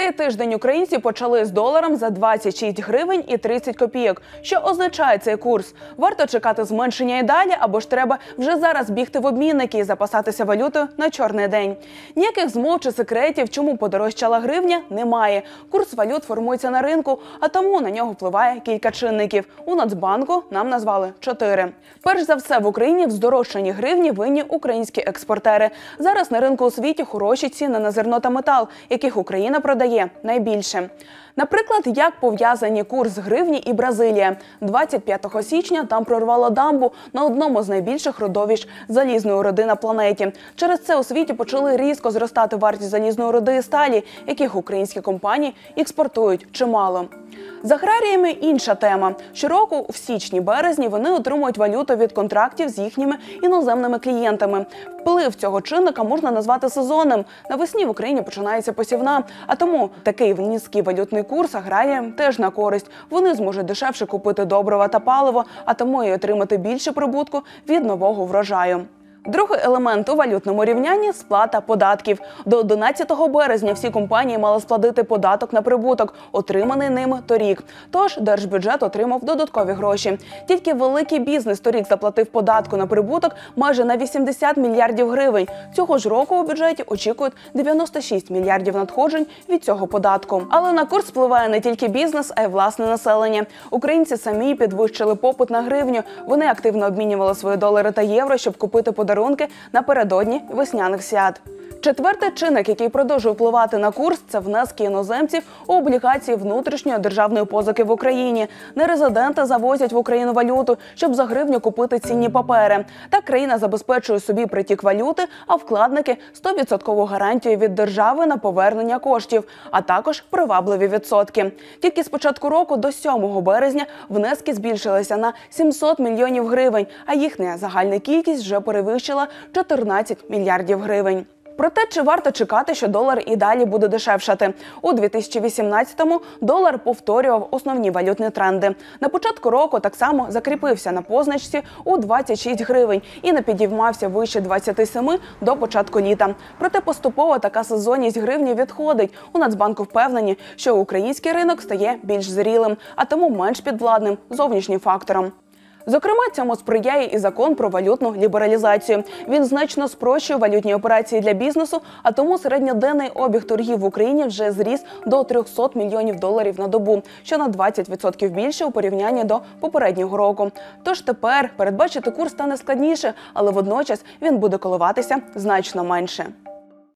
цей тиждень українці почали з доларом за 26 гривень і 30 копійок. Що означає цей курс? Варто чекати зменшення і далі, або ж треба вже зараз бігти в обмінники і запасатися валютою на чорний день. Ніяких змов чи секретів, чому подорожчала гривня, немає. Курс валют формується на ринку, а тому на нього впливає кілька чинників. У Нацбанку нам назвали чотири. Перш за все в Україні в здорожчанні гривні винні українські експортери. Зараз на ринку у світі хороші ціни на зерно та метал, яких Україна продає найбільше. Наприклад, як пов'язані курс гривні і Бразилія. 25 січня там прорвало дамбу на одному з найбільших родовищ залізної руди на планеті. Через це у світі почали різко зростати вартість залізної руди і сталі, яких українські компанії експортують чимало. З аграріями інша тема. Щороку в січні-березні вони отримують валюту від контрактів з їхніми іноземними клієнтами. Вплив цього чинника можна назвати сезонним. Навесні в Україні починається посівна, а тому такий низький валютний курс аграріям теж на користь. Вони зможуть дешевше купити добрива та паливо, а тому і отримати більше прибутку від нового врожаю. Другий елемент у валютному рівнянні сплата податків. До 11 березня всі компанії мали сплатити податок на прибуток, отриманий ними торік. Тож держбюджет отримав додаткові гроші. Тільки великий бізнес торік заплатив податку на прибуток майже на 80 мільярдів гривень. Цього ж року у бюджеті очікують 96 мільярдів надходжень від цього податку. Але на курс впливає не тільки бізнес, а й власне населення. Українці самі підвищили попит на гривню. Вони активно обмінювали свої долари та євро, щоб купити подарунки напередодні весняних свят. Четвертий чинник, який продовжує впливати на курс, це внески іноземців у облігації внутрішньої державної позики в Україні. Нерезиденти завозять в Україну валюту, щоб за гривню купити цінні папери. Так країна забезпечує собі притік валюти, а вкладники 100% гарантію від держави на повернення коштів, а також привабливі відсотки. Тільки з початку року до 7 березня внески збільшилися на 700 мільйонів гривень, а їхня загальна кількість вже перевищила 14 мільярдів гривень. Проте чи варто чекати, що долар і далі буде дешевшати? У 2018-му долар повторював основні валютні тренди. На початку року так само закріпився на позначці у 26 гривень і не підіймався вище 27 до початку літа. Проте поступово така сезонність гривні відходить. У Нацбанку впевнені, що український ринок стає більш зрілим, а тому менш підвладним зовнішнім фактором. Зокрема, цьому сприяє і закон про валютну лібералізацію. Він значно спрощує валютні операції для бізнесу, а тому середньоденний обіг торгів в Україні вже зріс до 300 мільйонів доларів на добу, що на 20% більше у порівнянні до попереднього року. Тож тепер передбачити курс стане складніше, але водночас він буде коливатися значно менше.